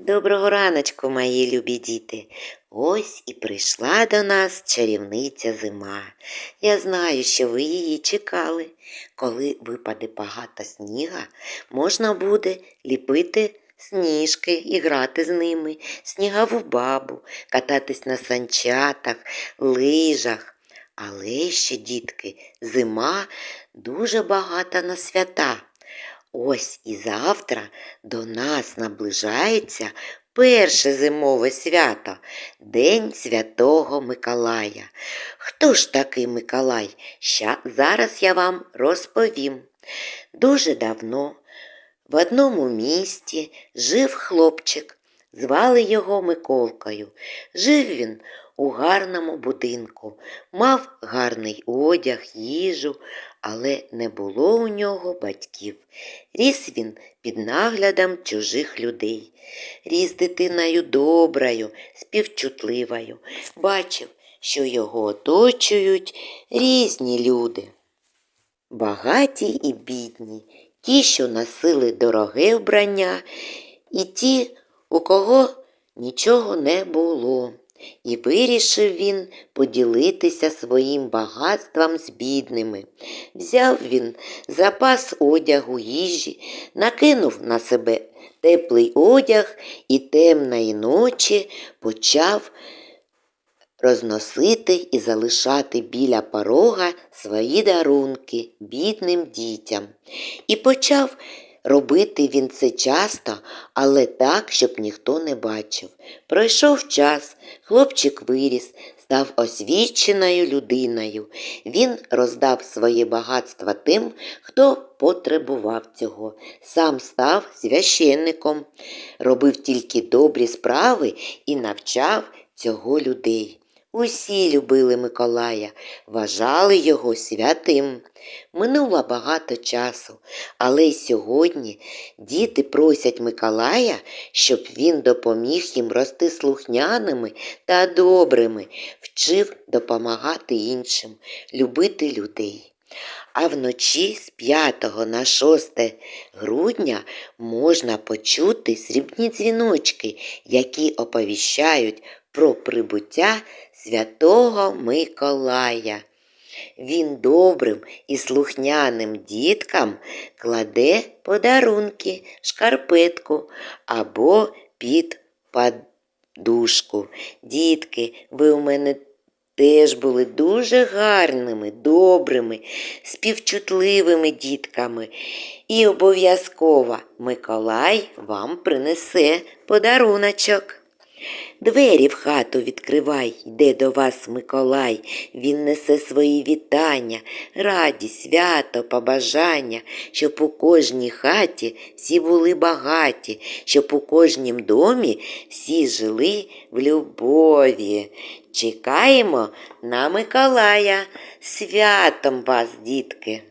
Доброго раночку, мої любі діти. Ось і прийшла до нас чарівниця зима. Я знаю, що ви її чекали. Коли випаде багато сніга, можна буде ліпити сніжки і грати з ними, снігову бабу, кататись на санчатах, лижах. Але ще, дітки, зима дуже багата на свята. Ось і завтра до нас наближається перше зимове свято День Святого Миколая. Хто ж такий Миколай? Ща зараз я вам розповім. Дуже давно в одному місті жив хлопчик, звали його Миколкою. Жив він у гарному будинку, мав гарний одяг, їжу, але не було у нього батьків. Ріс він під наглядом чужих людей. Ріс дитиною доброю, співчутливою. Бачив, що його оточують різні люди. Багаті і бідні, ті, що носили дороге вбрання, і ті, у кого нічого не було. І вирішив він поділитися своїм багатством з бідними. Взяв він запас одягу, їжі, накинув на себе теплий одяг і темної ночі почав розносити і залишати біля порога свої дарунки бідним дітям. І почав робити він це часто, але так, щоб ніхто не бачив. Пройшов час, хлопчик виріс, став освіченою людиною. Він роздав своє багатство тим, хто потребував цього. Сам став священником, робив тільки добрі справи і навчав цього людей. Усі любили Миколая, вважали його святим. Минуло багато часу, але й сьогодні діти просять Миколая, щоб він допоміг їм рости слухняними та добрими, вчив допомагати іншим, любити людей. А вночі з 5 на 6 грудня можна почути срібні дзвіночки, які оповіщають про прибуття святого Миколая. Він добрим і слухняним діткам кладе подарунки, шкарпетку або під подушку. Дітки, ви у мене теж були дуже гарними, добрими, співчутливими дітками. І обов'язково Миколай вам принесе подаруночок. Двері в хату відкривай, йде до вас Миколай. Він несе свої вітання, радість, свято, побажання, щоб у кожній хаті всі були багаті, щоб у кожнім домі всі жили в любові. Чекаємо на Миколая. Святом вас, дітки!